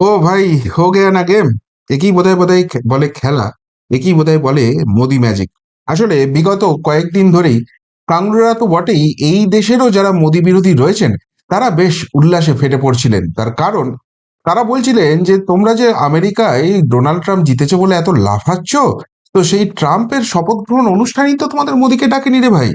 ও ভাই, হো গেয়া না গেম? একই বোধহয় বোধহয় বলে খেলা, একই বোধহয় বলে মোদি ম্যাজিক। আসলে বিগত কয়েকদিন ধরেই কাংড়রা তো বটেই এই দেশেরও যারা মোদি বিরোধী রয়েছেন, তারা বেশ উল্লাসে ফেটে পড়ছিলেন। তার কারণ, তারা বলছিলেন যে, তোমরা যে আমেরিকায় ডোনাল্ড ট্রাম্প জিতেছে বলে এত লাফাচ্ছ, তো সেই ট্রাম্পের শপথ গ্রহণ অনুষ্ঠানেই তো তোমাদের মোদিকে ডাকেনি রে ভাই।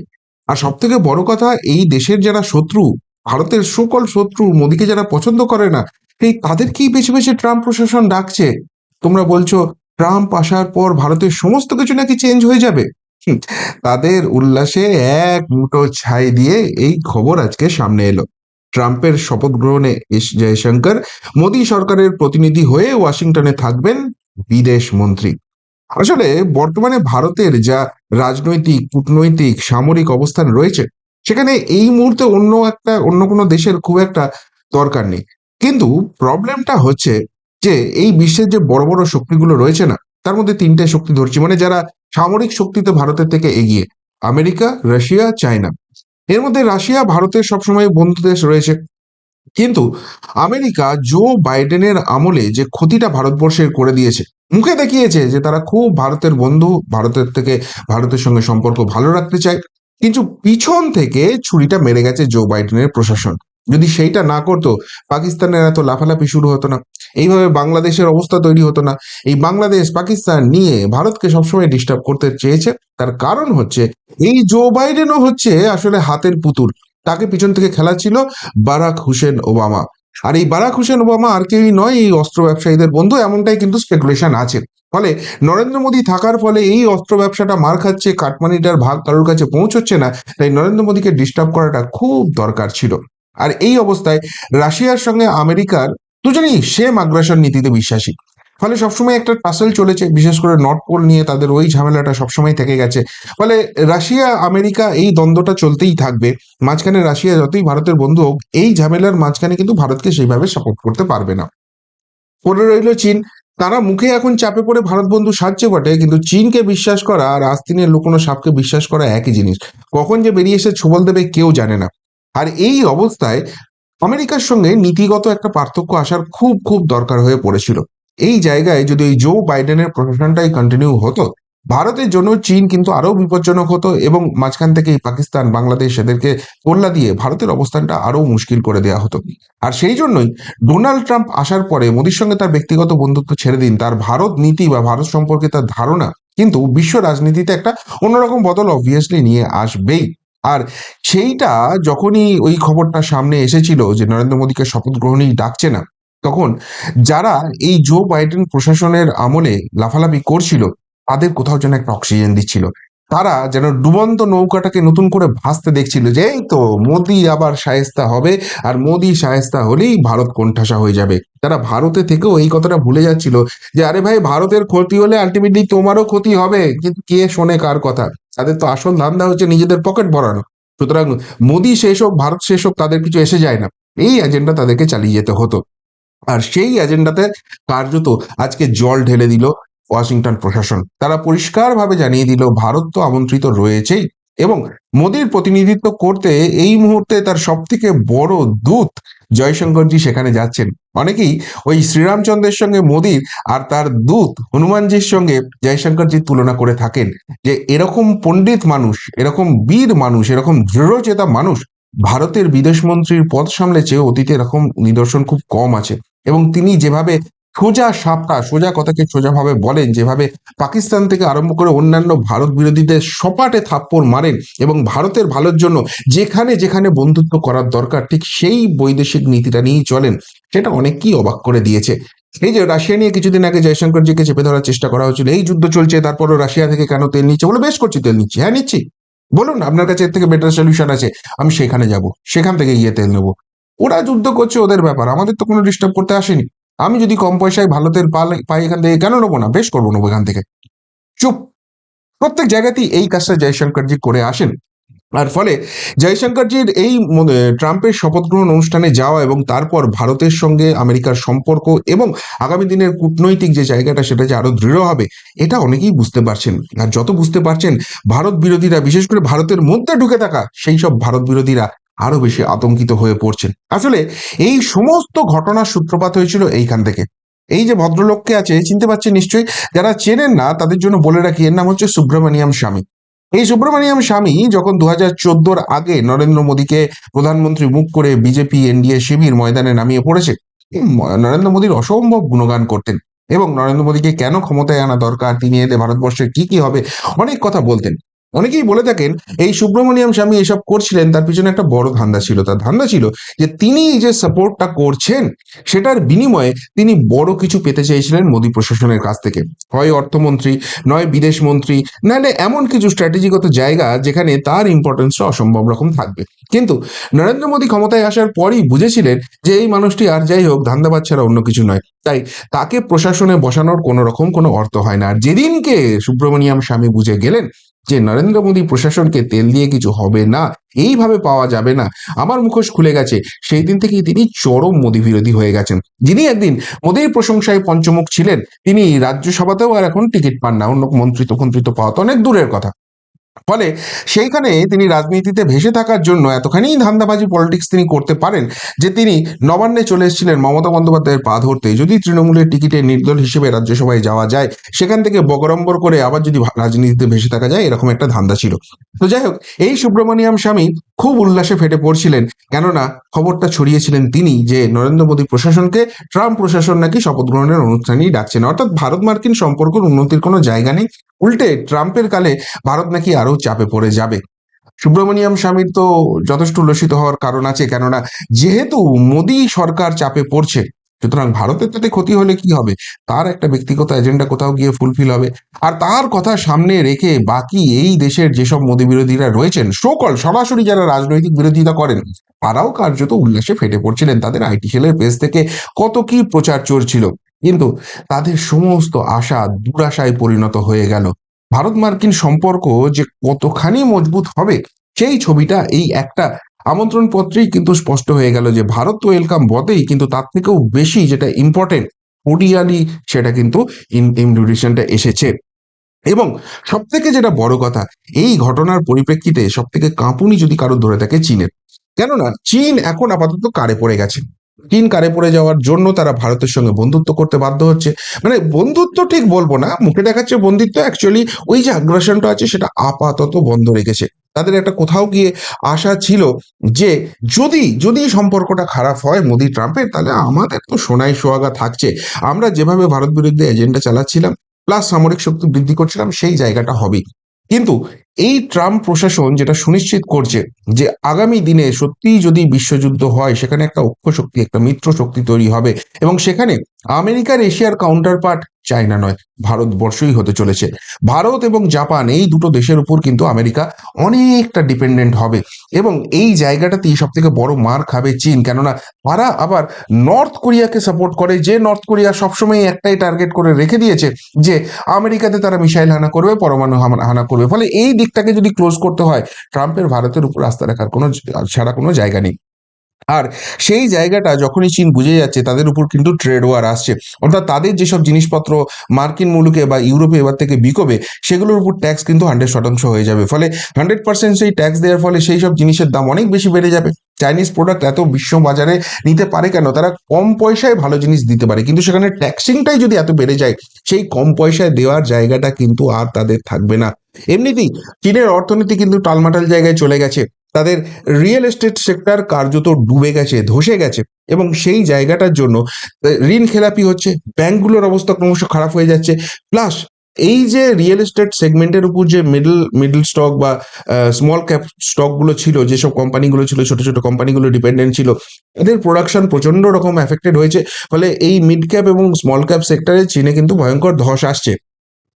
আর সব থেকে বড় কথা, এই দেশের যারা শত্রু, ভারতের সকল শত্রু মোদিকে যারা পছন্দ করে না এই তাদেরকেই বেছে বেছে ট্রাম্প প্রশাসন ডাকছে? তোমরা বলছো, ট্রাম্প আসার পর ভারতের সমস্ত কিছু নাকি চেঞ্জ হয়ে যাবে? তাদের উল্লাসে এক মুঠো ছাই দিয়ে এই খবর আজকে সামনে এলো। ট্রাম্পের শপথ গ্রহণে এস জয়শঙ্কর, মোদী সরকারের প্রতিনিধি হয়ে ওয়াশিংটনে থাকবেন বিদেশ মন্ত্রী। আসলে বর্তমানে ভারতের যা রাজনৈতিক, কূটনৈতিক, সামরিক অবস্থান রয়েছে, সেখানে এই মুহূর্তে অন্য একটা, অন্য কোনো দেশের খুব একটা দরকার নেই। কিন্তু প্রবলেমটা হচ্ছে যে এই বিশ্বের যে বড় বড় শক্তিগুলো রয়েছে না, তার মধ্যে তিনটে শক্তি ধরছি। মানে যারা সামরিক শক্তিতে ভারতের থেকে এগিয়ে, আমেরিকা, রাশিয়া, চায়না। এর মধ্যে রাশিয়া, ভারতের সবসময় বন্ধু দেশ রয়েছে। কিন্তু আমেরিকা জো বাইডেনের আমলে যে ক্ষতিটা ভারতবর্ষের করে দিয়েছে, মুখে দেখিয়েছে যে তারা খুব ভারতের বন্ধু, ভারতের থেকে ভারতের সঙ্গে সম্পর্ক ভালো রাখতে চায়। কিন্তু পিছন থেকে ছুরিটা মেরে গেছে জো বাইডেনের প্রশাসন। যদি সেইটা না করতো, পাকিস্তানের এত লাফালাফি শুরু হতো না। এইভাবে বাংলাদেশের অবস্থা তৈরি হতো না। এই বাংলাদেশ, পাকিস্তান নিয়ে ভারতকে সবসময় ডিস্টার্ব করতে চেয়েছে। তার কারণ হচ্ছে, এই জো বাইডেনও হচ্ছে আসলে হাতের পুতুল। তাকে পিছন থেকে খেলা ছিল বারাক হুসেন ওবামা। আর এই বারাক হুসেন ওবামা আর কেউই নয়, এই অস্ত্র ব্যবসায়ীদের বন্ধু, এমনটাই কিন্তু স্পেকুলেশন আছে। ফলে নরেন্দ্র মোদী থাকার ফলে এই অস্ত্র ব্যবসাটা মার খাচ্ছে কাটমানিটার ভাগ কারোর কাছে পৌঁছচ্ছে না। তাই নরেন্দ্র মোদীকে ডিস্টার্ব করাটা খুব দরকার ছিল। আর এই অবস্থায় রাশিয়ার সঙ্গে আমেরিকার দুজনেই সেম আগ্রাসন নীতিতে বিশ্বাসী। ফলে সবসময় একটা টাসেল চলেছে, বিশেষ করে নর্থ পোল নিয়ে তাদের ওই ঝামেলাটা সবসময় থেকে গেছে। ফলে রাশিয়া, আমেরিকা এই দ্বন্দ্বটা চলতেই থাকবে। মাঝখানে রাশিয়া যতই ভারতের বন্ধু হোক, এই ঝামেলার মাঝখানে কিন্তু ভারতকে সেইভাবে সাপোর্ট করতে পারবে না। পড়ে রইল চীন। তারা মুখে এখন চাপে পড়ে ভারত বন্ধু সাজছে বটে কিন্তু চীনকে বিশ্বাস করা আর আস্তিনের লুকোনো সাপকে বিশ্বাস করা একই জিনিস। কখন যে বেরিয়ে এসে ছোবল দেবে কেউ জানে না। আর এই অবস্থায় আমেরিকার সঙ্গে নীতিগত একটা পার্থক্য আসার খুব খুব দরকার হয়ে পড়েছিল। এই জায়গায় যদি ওই জো বাইডেনের প্রশাসনটাই কন্টিনিউ হতো, ভারতের জন্য চীন কিন্তু আরও বিপজ্জনক হতো এবং মাঝখান থেকে পাকিস্তান, বাংলাদেশ এদেরকে কল্লা দিয়ে ভারতের অবস্থানটা আরও মুশকিল করে দেওয়া হতো। আর সেই জন্যই ডোনাল্ড ট্রাম্প আসার পরে মোদির সঙ্গে তার ব্যক্তিগত বন্ধুত্ব ছেড়ে দিন, তার ভারত নীতি বা ভারত সম্পর্কে তার ধারণা কিন্তু বিশ্ব রাজনীতিতে একটা অন্যরকম বদল অবভিয়াসলি নিয়ে আসবেই। আর সেইটা যখনই ওই খবরটা সামনে এসেছিল যে নরেন্দ্র মোদীকে শপথ গ্রহণেই ডাকছে না, তখন যারা এই জো বাইডেন প্রশাসনের আমলে লাফালাফি করছিল, তাদের কোথাও যেন একটা অক্সিজেন দিচ্ছিল। তারা যেন ডুবন্ত নৌকাটাকে নতুন করে ভাসতে দেখছিল যে, এই তো মোদি আবার সায়স্তা হবে, আর মোদি সায়স্তা হলেই ভারত কোণঠাসা হয়ে যাবে। তারা ভারতে থেকেও এই কথাটা ভুলে যাচ্ছিল যে, আরে ভাই, ভারতের ক্ষতি হলে আলটিমেটলি তোমারও ক্ষতি হবে, কিন্তু কে শোনে কার কথা? তাদের তো আসল ধান্দা হচ্ছে নিজেদের পকেট ভরানো। সুতরাং মোদি শেষ হোক ভারত শেষ হোক তাদের কিছু এসে যায় না। এই এজেন্ডা তাদেরকে চালিয়ে যেতে হতো। আর সেই এজেন্ডাতে কার্যত আজকে জল ঢেলে দিল ওয়াশিংটন প্রশাসন। তারা পরিষ্কারভাবে জানিয়ে দিল, ভারত তো আমন্ত্রিত রয়েছেই। এবং মোদির প্রতিনিধিত্ব করতে এই মুহূর্তে তার সব থেকে বড় দূত জয়শঙ্করজি সেখানে যাচ্ছেন। অনেকেই ওই শ্রীরামচন্দ্রের সঙ্গে মোদির আর তার দূত হনুমানজির সঙ্গে জয়শঙ্করজির তুলনা করে থাকেন যে এরকম পণ্ডিত মানুষ, এরকম বীর মানুষ, এরকম দৃঢ়চেতা মানুষ ভারতের বিদেশমন্ত্রীর পদ সামলেছে, অতীতে এরকম নিদর্শন খুব কম আছে। এবং তিনি যেভাবে সোজা সাপটা, সোজা কথাকে সোজাভাবে বলেন, যেভাবে পাকিস্তান থেকে আরম্ভ করে অন্যান্য ভারত বিরোধীদের সপাটে থাপ্পড় মারেন এবং ভারতের ভালোর জন্য যেখানে যেখানে বন্ধুত্ব করার দরকার, ঠিক সেই বৈদেশিক নীতিটা নিয়েই চলেন। সেটা অনেককেই অবাক করে দিয়েছে। এই যে রাশিয়া নিয়ে কিছুদিন আগে জয়শঙ্করজিকে চেপে ধরার চেষ্টা করা হয়েছিল, এই যুদ্ধ চলছে, তারপরও রাশিয়া থেকে কেন তেল নিচ্ছে? বলে, বেশ করছি তেল নিচ্ছি হ্যাঁ নিচ্ছি। বলুন, আপনার কাছে এর থেকে বেটার সলিউশন আছে, আমি সেখানে যাব, সেখান থেকে গিয়ে তেল নেব। ওরা যুদ্ধ করছে ওদের ব্যাপার, আমাদের তো কোনো ডিস্টার্ব করতে আসেনি। আমি যদি কম পয়সায় ভালো তেল পাই এখান থেকে কেন নেব না? বেশ করব নেব এখান থেকে। চুপ। প্রত্যেক জায়গাতেই এই কাজটা জয়শঙ্করজি করে আসেন। আর ফলে জয়শঙ্করজির এই ট্রাম্পের শপথ গ্রহণ অনুষ্ঠানে যাওয়া এবং তারপর ভারতের সঙ্গে আমেরিকার সম্পর্ক এবং আগামী দিনের কূটনৈতিক যে জায়গাটা সেটা যে আরও দৃঢ় হবে, এটা অনেকেই বুঝতে পারছেন। আর যত বুঝতে পারছেন, ভারত বিরোধীরা, বিশেষ করে ভারতের মধ্যে ঢুকে থাকা, সেই সব ভারত বিরোধীরা আরও বেশি আতঙ্কিত হয়ে পড়ছেন। আসলে এই সমস্ত ঘটনার সূত্রপাত হয়েছিল এইখান থেকে। এই যে ভদ্রলোককে আছে চিনতে পারছেন নিশ্চয়ই? যারা চেনেন না, তাদের জন্য বলে রাখি, এর নাম হচ্ছে সুব্রমণিয়াম স্বামী। এই সুব্রমণিয়াম স্বামী যখন দু হাজার চোদ্দোর আগে নরেন্দ্র মোদীকে প্রধানমন্ত্রী মুখ করে বিজেপি, এনডিএ, শিবির ময়দানে নামিয়ে পড়েছে নরেন্দ্র মোদীর অসম্ভব গুণগান করতেন এবং নরেন্দ্র মোদীকে কেন ক্ষমতায় আনা দরকার, তিনি এলে ভারতবর্ষের কি কি হবে, অনেক কথা বলতেন। অনেকেই বলে থাকেন, এই সুব্রমণিয়াম স্বামী এসব করছিলেন, তার পিছনে একটা বড় ধান্দা ছিল। তার ধান্দা ছিল যে তিনি যে সাপোর্টটা করছেন, সেটার বিনিময়ে তিনি বড় কিছু পেতে চেয়েছিলেন মোদী প্রশাসনের কাছ থেকে। হয় অর্থমন্ত্রী, নয় বিদেশ মন্ত্রী, নাহলে এমন কিছু স্ট্র্যাটেজিগত জায়গা যেখানে তার ইম্পর্টেন্সটা অসম্ভব রকম থাকবে। কিন্তু নরেন্দ্র মোদী ক্ষমতায় আসার পরই বুঝেছিলেন যে, এই মানুষটি আর যাই হোক, ধান্দাবাদ ছাড়া অন্য কিছু নয়। তাই তাকে প্রশাসনে বসানোর কোনো রকম কোনো অর্থ হয় না। আর যেদিনকে সুব্রমণিয়াম স্বামী বুঝে গেলেন যে নরেন্দ্র মোদী প্রশাসনকে তেল দিয়ে কিছু হবে না, এইভাবে পাওয়া যাবে না। আমার মুখোশ খুলে গেছে। সেই দিন থেকেই তিনি চরম মোদী বিরোধী হয়ে গেছেন। যিনি একদিন মোদীর প্রশংসায় পঞ্চমুখ ছিলেন, তিনি রাজ্যসভাতেও আর এখন টিকিট পান না। অন্য মন্ত্রিত্ব মন্ত্রিত্ব পাওয়া তো অনেক দূরের কথা। ফলে সেইখানে তিনি রাজনীতিতে ভেসে থাকার জন্য এতখানি ধান্দাবাজি পলিটিক্স তিনি করতে পারেন যে তিনি নবান্নে চলে এসেছিলেন মমতা বন্দ্যোপাধ্যায়ের পা ধরতে। যদি তৃণমূলের টিকিটে নির্দল হিসেবে রাজ্যসভায় যাওয়া যায়, সেখান থেকে বগরম্বর করে আবার যদি রাজনীতিতে ভেসে থাকা যায়, এরকম একটা ধান্দা ছিল। তো যাই হোক, এই সুব্রমণিয়াম স্বামী খুব উল্লাসে ফেটে পড়ছিলেন। কেননা খবরটা ছড়িয়েছিলেন তিনি যে, নরেন্দ্র মোদী প্রশাসনকে ট্রাম্প প্রশাসন নাকি শপথ গ্রহণের অনুষ্ঠানেই ডাকছেন অর্থাৎ ভারত মার্কিন সম্পর্কের উন্নতির কোনো জায়গা নেই। উল্টে ট্রাম্পের কালে ভারত নাকি আরও চাপে পড়ে যাবে। সুব্রমণিয়াম স্বামীর তো যথেষ্ট উল্লসিত হওয়ার কারণ আছে। কেননা যেহেতু মোদী সরকার চাপে পড়ছে সুতরাং ভারতের তাতে ক্ষতি হলে কি হবে? তার একটা ব্যক্তিগত এজেন্ডা কোথাও গিয়ে ফুলফিল হবে। আর তার কথা সামনে রেখে বাকি এই দেশের যেসব মোদী বিরোধীরা রয়েছেন সকল সরাসরি যারা রাজনৈতিক বিরোধিতা করেন, তারাও কার্যত উল্লাসে ফেটে পড়ছিলেন। তাদের আইটি সেলের পেজ থেকে কত কি প্রচার চলছিল। কিন্তু তাদের সমস্ত আশা দুরাশায় পরিণত হয়ে গেল। ভারত মার্কিন সম্পর্ক যে কতখানি মজবুত হবে, সেই ছবিটা এই একটা আমন্ত্রণ পত্রেই কিন্তু স্পষ্ট হয়ে গেল যে ভারত তো ওয়েলকাম বটেই, কিন্তু তার থেকেও বেশি যেটা ইম্পর্টেন্ট ওডিয়ালি সেটা কিন্তু ইনভিটেশনটা এসেছে। এবং সব থেকে যেটা বড় কথা, এই ঘটনার পরিপ্রেক্ষিতে সব থেকে কাঁপুনি যদি কারও ধরে থাকে চীনের। কেননা, চীন এখন আপাতত কারে পড়ে গেছে। চীন কারে পড়ে যাওয়ার জন্য তারা ভারতের সঙ্গে বন্ধুত্ব করতে বাধ্য হচ্ছে। মানে বন্ধুত্ব ঠিক বলব না, মুখে দেখাচ্ছে বন্ধুত্ব অ্যাকচুয়ালি ওই যে আগ্রাসনটা আছে সেটা আপাতত বন্ধ রেখেছে। তাদের একটা কোথাও গিয়ে আশা ছিল যে যদি যদি সম্পর্কটা খারাপ হয় মোদি ট্রাম্পের, তাহলে আমাদের তো সোনাই সোহাগা থাকছে। আমরা যেভাবে ভারত বিরুদ্ধে এজেন্ডা চালাচ্ছিলাম প্লাস সামরিক শক্তি বৃদ্ধি করছিলাম, সেই জায়গাটা হবেই। কিন্তু এই ট্রাম্প প্রশাসন যেটা সুনিশ্চিত করছে যে আগামী দিনে সত্যিই যদি বিশ্বযুদ্ধ হয়, সেখানে একটা অক্ষ শক্তি, একটা মিত্র শক্তি তৈরি হবে এবং সেখানে আমেরিকার এশিয়ার কাউন্টার পার্ট চায়না নয়, ভারতবর্ষই হতে চলেছে। ভারত এবং জাপান এই দুটো দেশের উপর কিন্তু আমেরিকা অনেকটা ডিপেন্ডেন্ট হবে এবং এই জায়গাটাতেই সব থেকে বড় মার খাবে চীন। কেননা তারা আবার নর্থ কোরিয়াকে সাপোর্ট করে, যে নর্থ কোরিয়া সবসময় একটাই টার্গেট করে রেখে দিয়েছে যে আমেরিকাতে তারা মিসাইল হানা করবে, পরমাণু হানা করবে। ফলে এই দিকটাকে যদি ক্লোজ করতে হয় ট্রাম্পের ভারতের উপর আস্থা রাখার কোনো ছাড়া কোনো জায়গা নেই। আর সেই জায়গাটা যখনই চীন বুঝে যাচ্ছে, তাদের উপর কিন্তু ট্রেড ওয়ার আসছে। অর্থাৎ তাদের যেসব জিনিসপত্র মার্কিন মুলুকে বা ইউরোপে এবার থেকে বিকোবে, সেগুলোর উপর ট্যাক্স কিন্তু হান্ড্রেড শতাংশ হয়ে যাবে। ফলে হান্ড্রেড পার্সেন্ট সেই ট্যাক্স দেওয়ার ফলে সেই সব জিনিসের দাম অনেক বেশি বেড়ে যাবে। চাইনিজ প্রোডাক্ট এত বিশ্ব বাজারে নিতে পারে কেন? তারা কম পয়সায় ভালো জিনিস দিতে পারে। কিন্তু সেখানে ট্যাক্সিংটাই যদি এত বেড়ে যায়, সেই কম পয়সায় দেওয়ার জায়গাটা কিন্তু আর তাদের থাকবে না। এমনিতেই চীনের অর্থনীতি কিন্তু টালমাটাল জায়গায় চলে গেছে। তাদের রিয়েল এস্টেট সেক্টর কার্যত ডুবে গেছে, ধসে গেছে এবং সেই জায়গাটার জন্য ঋণ খেলাপি হচ্ছে ব্যাংকগুলোর অবস্থা ক্রমশ খারাপ হয়ে যাচ্ছে। প্লাস এই যে রিয়েল এস্টেট সেগমেন্টের উপর যে মিডল মিডল স্টক বা স্মল ক্যাপ স্টকগুলো ছিল, যেসব কোম্পানিগুলো ছিল, ছোট ছোট কোম্পানিগুলো ডিপেন্ডেন্ট ছিল, এদের প্রোডাকশন প্রচণ্ড রকম এফেক্টেড হয়েছে। ফলে এই মিড ক্যাপ এবং স্মল ক্যাপ সেক্টরে চীনে কিন্তু ভয়ঙ্কর ধস আসছে।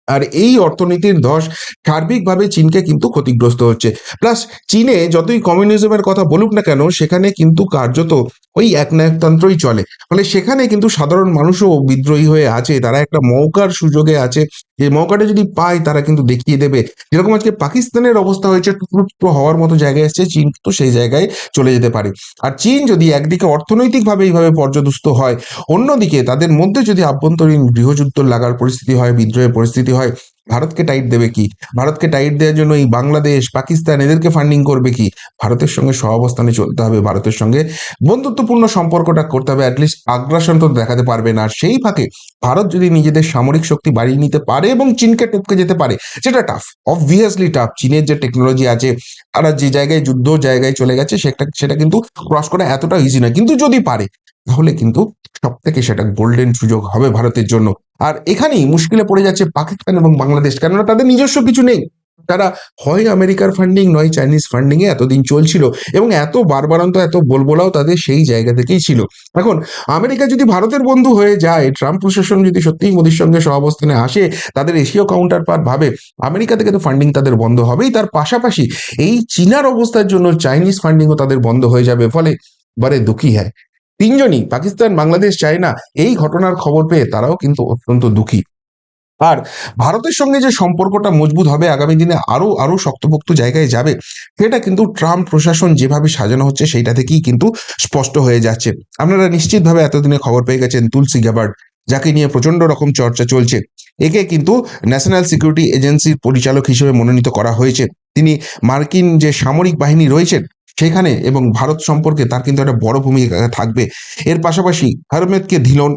আর এই অর্থনীতির ধস সার্বিকভাবে চীনকে কিন্তু ক্ষতিগ্রস্ত হচ্ছে। প্লাস চীনে যতই কমিউনিজমের কথা বলুক না কেন, সেখানে কিন্তু কার্যত ওই একনায়কতন্ত্রই চলে। ফলে সেখানে কিন্তু সাধারণ মানুষও বিদ্রোহী হয়ে আছে। তারা একটা মৌকার সুযোগে আছে। যে মৌকাটা যদি পায়, তারা কিন্তু দেখিয়ে দেবে। যেরকম আজকে পাকিস্তানের অবস্থা হয়েছে টুকরো টুকরো হওয়ার মতো জায়গায় এসছে, চীন তো সেই জায়গায় চলে যেতে পারে। আর চীন যদি একদিকে অর্থনৈতিকভাবে এইভাবে পর্যদস্ত হয়, অন্যদিকে তাদের মধ্যে যদি আভ্যন্তরীণ গৃহযুদ্ধ লাগার পরিস্থিতি হয়, বিদ্রোহের পরিস্থিতি হয় ভারতকে টাইট দেবে কি? ভারতকে টাইট দেওয়ার জন্য এই বাংলাদেশ, পাকিস্তান এদেরকে ফান্ডিং করবে কি? ভারতের সঙ্গে সহাবস্থানে চলতে হবে, ভারতের সঙ্গে বন্ধুত্বপূর্ণ সম্পর্কটা করতে হবে অ্যাটলিস্ট আগ্রাসন তো দেখাতে পারবে না। আর সেই ফাঁকে ভারত যদি নিজেদের সামরিক শক্তি বাড়িয়ে নিতে পারে এবং চীনকে টপকে যেতে পারে, সেটা টাফ অবভিয়াসলি টাফ চীনের যে টেকনোলজি আছে, তারা যে জায়গায় যুদ্ধ জায়গায় চলে গেছে, সেটা সেটা কিন্তু ক্রস করা এতটা ইজি নয়। কিন্তু যদি পারে তাহলে কিন্তু সব থেকে সেটা গোল্ডেন সুযোগ হবে ভারতের জন্য। আর এখানেই মুশকিলে পড়ে যাচ্ছে পাকিস্তান এবং বাংলাদেশ, কেননা তাদের নিজস্ব কিছু নেই। তারা হয় আমেরিকার ফান্ডিং নয় চাইনিজ ফান্ডিং এ এতদিন চলছিল এবং এত বারবারান্ত, এত বলবোলাও তাদের সেই জায়গা থেকেই ছিল। এখন, আমেরিকা যদি ভারতের বন্ধু হয়ে যায়, ট্রাম্প প্রশাসন যদি সত্যিই মোদির সঙ্গে সহাবস্থানে আসে, তাদের এশীয় কাউন্টার পার্ট ভাবে, আমেরিকা থেকে তো ফান্ডিং তাদের বন্ধ হবেই। তার পাশাপাশি এই চীনার অবস্থার জন্য চাইনিজ ফান্ডিংও তাদের বন্ধ হয়ে যাবে, ফলে বারে দুঃখী হয় তিনজনই, পাকিস্তান, বাংলাদেশ, চায়না, এই ঘটনার খবর পেয়ে তারাও কিন্তু অত্যন্ত দুঃখী। আর ভারতের সঙ্গে যে সম্পর্কটা মজবুত হবে আগামী দিনে আরও আরও শক্তপোক্ত জায়গায় যাবে, সেটা কিন্তু ট্রাম্প প্রশাসন যেভাবে সাজানো হচ্ছে সেইটা থেকেই কিন্তু স্পষ্ট হয়ে যাচ্ছে। আপনারা নিশ্চিতভাবে এতদিনে খবর পেয়ে গেছেন তুলসী গ্যাবার্ড যাকে নিয়ে প্রচণ্ড রকম চর্চা চলছে। একে কিন্তু ন্যাশনাল সিকিউরিটি এজেন্সির পরিচালক হিসেবে মনোনীত করা হয়েছে। তিনি মার্কিন যে সামরিক বাহিনী রয়েছেন সেখানে এবং ভারত সম্পর্কে তার কিন্তু একটা বড় ভূমিকা থাকবে। এর পাশাপাশি হরমেদকে ধিলন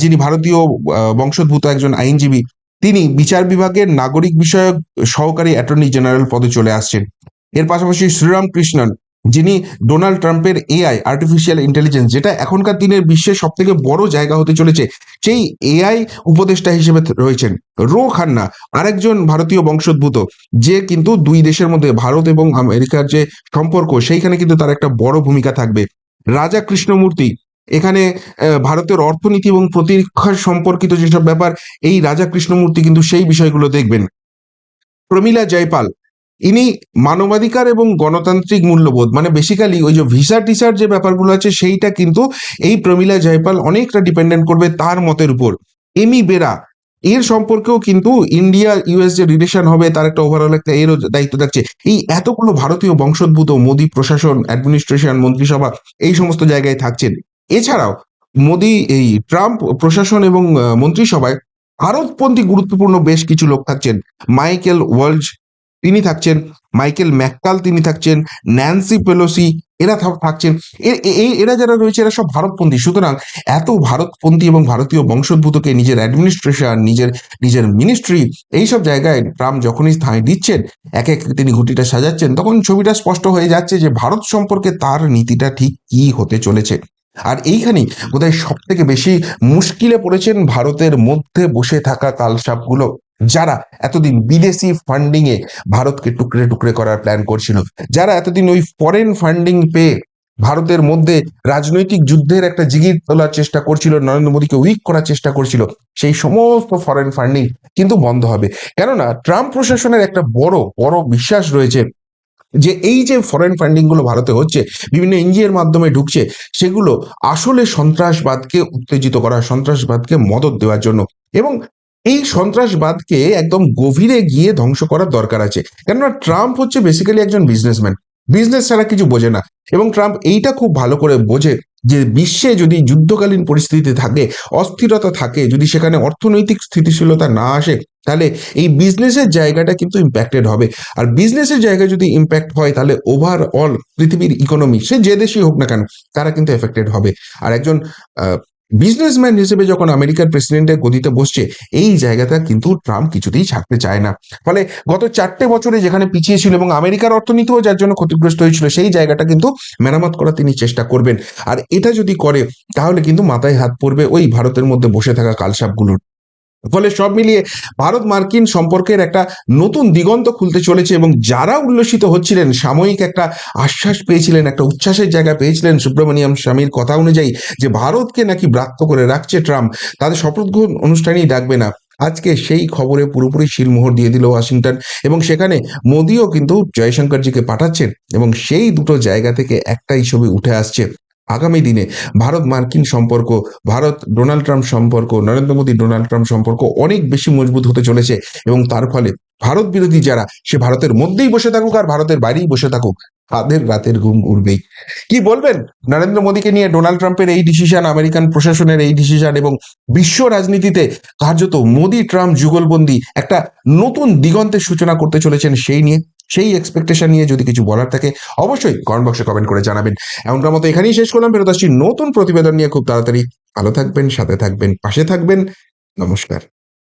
যিনি ভারতীয় বংশোদ্ভূত একজন আইনজীবী, তিনি বিচার বিভাগের নাগরিক বিষয়ক সহকারী অ্যাটর্নি জেনারেল পদে চলে আসছেন। এর পাশাপাশি শ্রীরাম কৃষ্ণন যিনি ডোনাল্ড ট্রাম্পের এআই আর্টিফিশিয়াল ইন্টেলিজেন্স যেটা এখনকার দিনের বিশ্বের সব থেকে বড় জায়গা হতে চলেছে, সেই এআই উপদেষ্টা হিসেবে রয়েছেন রো খান্না, আরেকজন ভারতীয় বংশোদ্ভূত, যে কিন্তু দুই দেশের মধ্যে ভারত এবং আমেরিকার যে সম্পর্ক, সেইখানে কিন্তু তার একটা বড় ভূমিকা থাকবে। রাজা কৃষ্ণমূর্তি, এখানে ভারতের অর্থনীতি এবং প্রতিরক্ষা সম্পর্কিত যেসব ব্যাপার, এই রাজা কৃষ্ণমূর্তি কিন্তু সেই বিষয়গুলো দেখবেন। প্রমীলা জয়পাল ইনি মানবাধিকার এবং গণতান্ত্রিক মূল্যবোধ মানে বেসিক্যালি ওই যে ভিসা টিসার যে ব্যাপারগুলো আছে, সেইটা কিন্তু এই প্রমীলা জয়পাল অনেকটা ডিপেন্ডেন্ট করবে তার মতের উপর। এমি বেরা, এর সম্পর্কেও কিন্তু ইন্ডিয়া ইউএস যে রিলেশন হবে, তার একটা ওভারঅল একটা এরও দায়িত্ব থাকছে। এই এতগুলো ভারতীয় বংশোদ্ভূত, মোদী প্রশাসন অ্যাডমিনিস্ট্রেশন মন্ত্রিসভা, এই সমস্ত জায়গায় থাকছেন। এছাড়াও মোদী এই ট্রাম্প প্রশাসন এবং মন্ত্রিসভায় ভারতপন্থী গুরুত্বপূর্ণ বেশ কিছু লোক থাকছেন। মাইকেল ওয়ার্লজ তিনি থাকছেন, মাইকেল ম্যাককাল তিনি থাকছেন, ন্যান্সি পেলোসি, এরা থাক- থাকছেন। এরা যারা রয়েছে, এরা সব ভারতপন্থী। সুতরাং এত ভারতপন্থী এবং ভারতীয় বংশোদ্ভূতকে নিজের অ্যাডমিনিস্ট্রেশন নিজের নিজের মিনিস্ট্রি এইসব জায়গায় ট্রাম্প যখনই স্থান দিচ্ছেন, এক এক তিনি ঘুটিটা সাজাচ্ছেন, তখন ছবিটা স্পষ্ট হয়ে যাচ্ছে যে ভারত সম্পর্কে তার নীতিটা ঠিক কি হতে চলেছে। আর এইখানেই বোধহয় সব থেকে বেশি মুশকিলে পড়েছেন ভারতের মধ্যে বসে থাকা কালসাপগুলো যারা এতদিন বিদেশি ফান্ডিং এ ভারতকে টুকরে টুকরে করার প্ল্যান করছিল, যারা এতদিন ওই ফরেন ফান্ডিং পেয়ে ভারতের মধ্যে রাজনৈতিক যুদ্ধের একটা জিগির তোলার চেষ্টা করছিল, নরেন্দ্র মোদীকে উইক করার চেষ্টা করছিল, সেই সমস্ত ফরেন ফান্ডিং কিন্তু বন্ধ হবে। কেননা ট্রাম্প প্রশাসনের একটা বড় বড় বিশ্বাস রয়েছে যে এই যে ফরেন ফান্ডিংগুলো ভারতে হচ্ছে, বিভিন্ন এনজিওর মাধ্যমে ঢুকছে, সেগুলো আসলে সন্ত্রাসবাদকে উত্তেজিত করা, সন্ত্রাসবাদকে মদত দেওয়ার জন্য। এবং এই সন্ত্রাসবাদকে একদম গভীরে গিয়ে ধ্বংস করার দরকার আছে। কেননা ট্রাম্প হচ্ছে বেসিক্যালি একজন বিজনেসম্যান বিজনেস ছাড়া কিছু বোঝে না। এবং ট্রাম্প এইটা খুব ভালো করে বোঝে যে বিশ্বে যদি যুদ্ধকালীন পরিস্থিতি থাকে, অস্থিরতা থাকে, যদি সেখানে অর্থনৈতিক স্থিতিশীলতা না আসে, তাহলে এই বিজনেসের জায়গাটা কিন্তু ইম্প্যাক্টেড হবে। আর বিজনেসের জায়গায় যদি ইম্প্যাক্ট হয়, তাহলে ওভারঅল পৃথিবীর ইকোনমি সে যে দেশই হোক না কেন, তারা কিন্তু এফেক্টেড হবে। আর একজন বিজনেসম্যান হিসেবে যখন আমেরিকার প্রেসিডেন্টের গদিতে বসছে, এই জায়গাটা কিন্তু ট্রাম্প কিছুতেই ছাড়তে চায় না। ফলে গত চারটে বছরে যেখানে পিছিয়ে ছিল এবং আমেরিকার অর্থনীতিও যার জন্য ক্ষতিগ্রস্ত হয়েছিল, সেই জায়গাটা কিন্তু মেরামত করা তিনি চেষ্টা করবেন। আর এটা যদি করে, তাহলে কিন্তু মাথায় হাত পড়বে ওই ভারতের মধ্যে বসে থাকা কালসাপগুলোর। ফলে সব মিলিয়ে ভারত মার্কিন সম্পর্কের একটা নতুন দিগন্ত খুলতে চলেছে এবং যারা উল্লসিত হচ্ছিলেন, সাময়িক একটা আশ্বাস পেয়েছিলেন, একটা উচ্ছ্বাসের জায়গা পেয়েছিলেন সুব্রমণিয়াম স্বামীর কথা অনুযায়ী যে ভারতকে নাকি ব্রাত্য করে রাখছে ট্রাম্প, তাদের শপথ গ্রহণ অনুষ্ঠানেই ডাকবে না। আজকে সেই খবরে পুরোপুরি শিলমোহর দিয়ে দিল ওয়াশিংটন এবং সেখানে মোদিও কিন্তু জয়শঙ্করজিকে পাঠাচ্ছেন এবং সেই দুটো জায়গা থেকে একটাই ছবি উঠে আসছে। আগামী দিনে ভারত মার্কিন সম্পর্ক, ভারত ডোনাল্ড ট্রাম্প সম্পর্ক, নরেন্দ্র মোদী ডোনাল্ড ট্রাম্প সম্পর্ক অনেক বেশি মজবুত হতে চলেছে এবং তার ফলে ভারত বিরোধী যারা, সে ভারতের মধ্যেই বসে থাকুক আর ভারতের বাইরেই বসে থাকুক। তাদের রাতের ঘুম উড়বেই। কি বলবেন? নরেন্দ্র মোদীকে নিয়ে ডোনাল্ড ট্রাম্পের এই ডিসিশন আমেরিকান প্রশাসনের এই ডিসিশন এবং বিশ্ব রাজনীতিতে কার্যত মোদী ট্রাম্প যুগলবন্দি একটা নতুন দিগন্তের সূচনা করতে চলেছেন সেই নিয়ে সেই এক্সপেকটেশন নিয়ে যদি কিছু বলার থাকে, অবশ্যই কমেন্ট বক্সে কমেন্ট করে জানাবেন। এমনটা মতো এখানেই শেষ করলাম। ফেরত আসছি নতুন প্রতিবেদন নিয়ে। খুব তাড়াতাড়ি ভালো থাকবেন, সাথে থাকবেন, পাশে থাকবেন। নমস্কার।